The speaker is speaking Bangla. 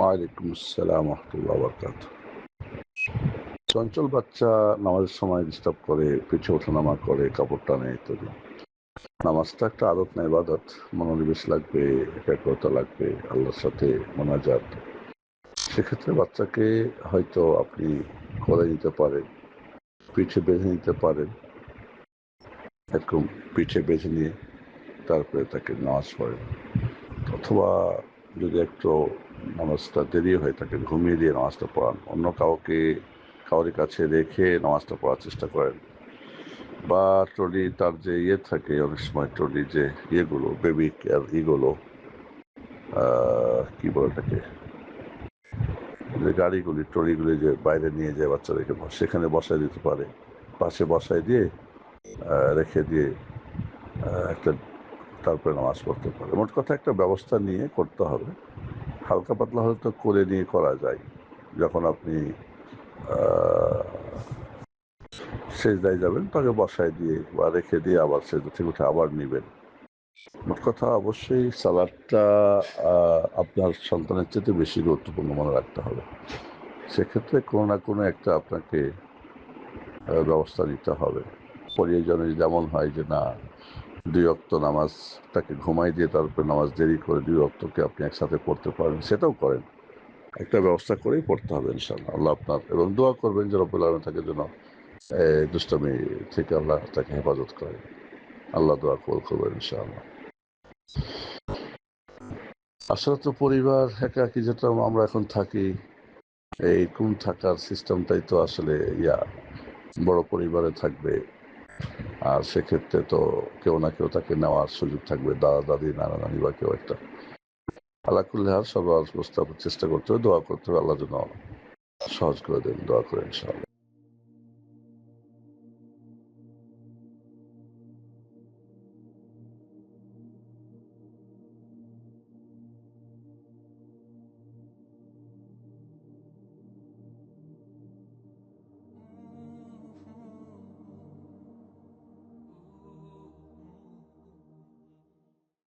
ওয়ালাইকুম আসসালাম রহমতুল্লাহ বরকাত চঞ্চল বাচ্চা নামাজের সময় ডিস্টার্ব করে পিছিয়ে ওঠানামা করে, কাপড় টানে ইত্যাদি। নামাজটা একটা আদত না, ইবাদত। মনোনিবেশ লাগবে, একাগ্রতা লাগবে, আল্লাহর সাথে মোনাজাত। সেক্ষেত্রে বাচ্চাকে হয়তো আপনি করে নিতে পারেন, পিঠে বেঁধে নিতে পারেন। এরকম পিঠে বেঁধে নিয়ে তারপরে তাকে নামাজ পড়েন। অথবা যদি একটু নামাজটা দেরি হয় তাকে ঘুমিয়ে দিয়ে নামাজটা পড়ান। অন্য কাউকে কাউরি কাছে রেখে নামাজটা পড়ার চেষ্টা করেন। বা ট্রলি তার যে ইয়ে থাকে, অনেক সময় ট্রলি যে ইয়েগুলো বেবি কেয়ার ইগুলো কি বলে থাকে যে গাড়িগুলি, ট্রলিগুলি যে বাইরে নিয়ে যায় বাচ্চাদেরকে, সেখানে বসায় দিতে পারে। পাশে বসায় দিয়ে রেখে দিয়ে একটা তারপরে নামাজ পড়তে পারে মোট কথা একটা ব্যবস্থা নিয়ে করতে হবে। হালকা পাতলা হয়তো করে নিয়ে করা যায়। যখন আপনি সেজদায় যাবেন, তাকে বসায় দিয়ে বা রেখে দিয়ে আবার সেজদা থেকে উঠে আবার নেবেন। মোট কথা অবশ্যই সালাদটা আপনার সন্তানের চেয়ে বেশি গুরুত্বপূর্ণ মনে রাখতে হবে। সেক্ষেত্রে কোনো না কোনো একটা আপনাকে ব্যবস্থা নিতে হবে। প্রয়োজনে যেমন হয় যে না দুই অক্ত নামাজ তাকে ঘুমাই দিয়ে তারপরে নামাজ দেরি করে দুই অক্তকে আপনি একসাথে পড়তে পারেন, সেটাও করেন। একটা ব্যবস্থা করেই পড়তে হবে ইনশাল্লাহ আল্লাহ আপনার, এবং দোয়া করবেন যে রব্বুল আলম তাকে যেন দুষ্টমি থেকে আল্লাহ তাকে হেফাজত করে। আল্লাহ দোয়া কবুল করবেন ইনশাআল্লাহ। আসলে তো পরিবার একা একাকি যেটা আমরা এখন থাকি, এই কোন থাকার সিস্টেমটাই তো আসলে ইয়া, বড় পরিবারে থাকবে। আর সেক্ষেত্রে তো কেউ না কেউ তাকে নেওয়ার সুযোগ থাকবে। দাদা দাদি, নানা, নানি বা কেউ একটা। আল্লাহ সবার প্রস্তাব চেষ্টা করতে হবে, দোয়া করতে হবে, আল্লাহ যেন সহজ করে দেন, দোয়া করেন, ইনশাআল্লাহ।